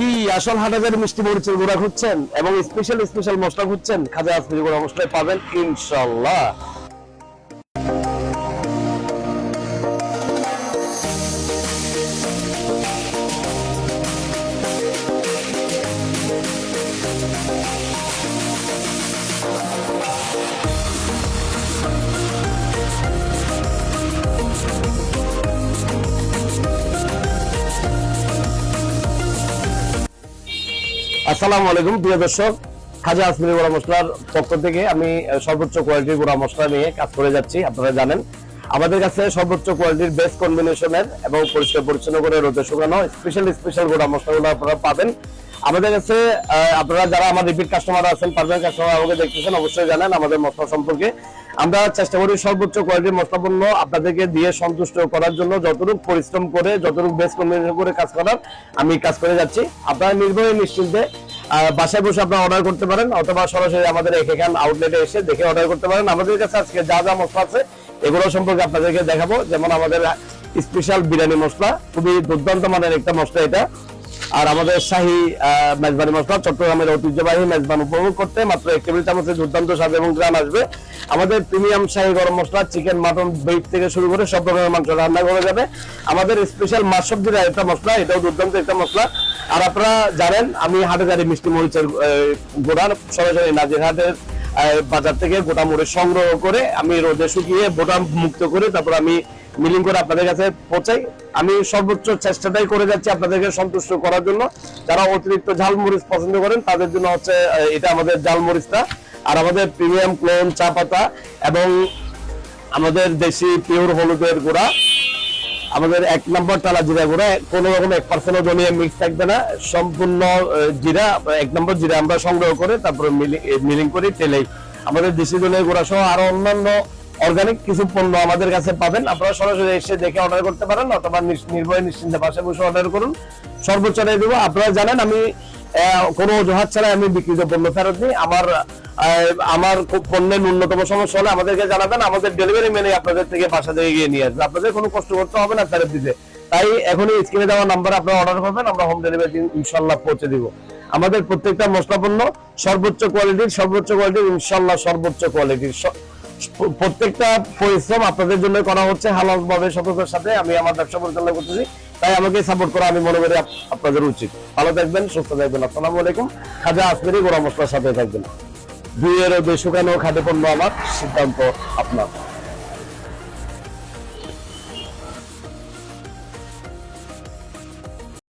কি আসল হাটাজারি মিষ্টি মরিচের গুঁড়া খুঁজছেন এবং স্পেশাল স্পেশাল মশলা খুঁজছেন? খাজা আসমিরি গুঁড়া মশলায় পাবেন ইনশাল্লাহ আসসালামু আলাইকুম, প্রিয় দর্শক। খাজা আসমিরি গোড়া মশলার পক্ষ থেকে আমি সর্বোচ্চ কোয়ালিটির গোড়া মশলা নিয়ে কাজ করে যাচ্ছি, আপনারা জানেন। আমাদের কাছে সর্বোচ্চ কোয়ালিটির বেস্ট কম্বিনেশনের এবং পরিষ্কার পরিচ্ছন্ন করে রোদে শুকানো স্পেশাল স্পেশাল গোড়া মশলাগুলো আপনারা পাবেন। আমাদের কাছে আপনারা যারা আমার রিপিট কাস্টমার আছেন পারমানেন্ট কাস্টমার আমাকে দেখতেছেন, অবশ্যই জানেন আমাদের মশলা সম্পর্কে। আমরা চেষ্টা করি সর্বোচ্চ কোয়ালিটির মশলা পণ্য আপনাদেরকে দিয়ে সন্তুষ্ট করার জন্য যতটুকু পরিশ্রম করে, যতটুকু বেস্ট কম্বিনেশন করে কাজ করার আমি কাজ করে যাচ্ছি। আপনারা নির্ভয়ে নিশ্চিন্তে বাসায় বসে আপনারা অর্ডার করতে পারেন অথবা সরাসরি আমাদের এখান আউটলেটে এসে দেখে অর্ডার করতে পারেন। আমাদের কাছে আজকে যা যা মশলা আছে, এগুলো সম্পর্কে আপনাদেরকে দেখাবো। যেমন আমাদের স্পেশাল বিরিয়ানি মশলা, খুবই দুর্দান্ত মানের একটা মশলা এটা। আর আমাদের শাহী মেজবানি মশলা চট্টগ্রামের ঐতিহ্যবাহী মেজবান উপভোগ করতে মাত্র এক টেবিল চামচের দুর্দান্ত স্বাদ এবং গ্রাম আসবে। আমাদের প্রিমিয়াম শাহী গরম মশলা, চিকেন, মাটন বিফ থেকে শুরু করে সব ধরনের মাংস রান্না করা যাবে। আমাদের স্পেশাল মাছ সবজির একটা মশলা, এটাও দুর্দান্ত একটা মশলা। আর আপনারা জানেন, আমি হাটে হাটেদারি মিষ্টি মরিচের গোড়ার সরাসরি নাজির হাটের বাজার থেকে গোটা মরিচ সংগ্রহ করে আমি রোদে শুকিয়ে বোটা মুক্ত করে তারপর আমি মিলিং করে আপনাদের কাছে পৌঁছাই। আমি সর্বোচ্চ চেষ্টাটাই করে যাচ্ছি আপনাদেরকে সন্তুষ্ট করার জন্য। যারা অতিরিক্ত ঝালমরিচ পছন্দ করেন, তাদের জন্য হচ্ছে এটা আমাদের ঝালমরিচটা। আর আমাদের প্রিমিয়াম ক্লোন চা পাতা এবং আমাদের দেশি পিওর হলুদের গুঁড়া, আমাদের এক নম্বর টালা জিরা গুঁড়া, কোনো রকম এক পার্সেন্টও জমিয়ে মিক্স থাকবে না। সম্পূর্ণ জিরা, এক নম্বর জিরা আমরা সংগ্রহ করে তারপরে মিলিং করি তেলেই। আমাদের দেশি দলের গুঁড়া সহ আরও অন্যান্য অর্গানিক কিছু পণ্য আমাদের কাছে পাবেন। আপনারা সরাসরি এসে দেখে অর্ডার করতে পারেন, অথবা নির্ভয়ে নিশ্চিন্তে পাশে বসে অর্ডার করুন। সর্বোচ্চ রেট দেবো। আপনারা জানেন আমি কোনো অজুহাত ছাড়া আমি বিক্রিত পণ্য ফেরত দিই আমার আমার পণ্যের ন্যূনতম সমস্যা হলে আমাদেরকে জানাবেন। আমাদের ডেলিভারি মেনে আপনাদের থেকে বাসা থেকে গিয়ে নিয়ে আসবে। আপনাদের কোনো কষ্ট করতে হবে না ফেরত দিতে। তাই এখনই স্ক্রিনে দেওয়া নাম্বার আপনারা অর্ডার করবেন, আমরা হোম ডেলিভারি ইনশাল্লাহ পৌঁছে দিব। আমাদের প্রত্যেকটা মশলা পণ্য সর্বোচ্চ কোয়ালিটির সর্বোচ্চ কোয়ালিটির ইনশাল্লাহ সর্বোচ্চ কোয়ালিটির প্রত্যেকটা পরিশ্রম আপনাদের জন্য করা হচ্ছে হালাল ভাবে সততার সাথে। আমি আমার ব্যবসা পরিচালনা করতেছি, তাই আমাকে সাপোর্ট করা আমি মনে করি আপনাদের উচিত। ভালো থাকবেন, সুস্থ থাকবেন। আসসালামু আলাইকুম। খাজা আসমেরি গোড়া মশলার সাথে থাকবেন। দুইয়েরও দুই শুকানো খাদ্য পণ্য আমার, সিদ্ধান্ত আপনার।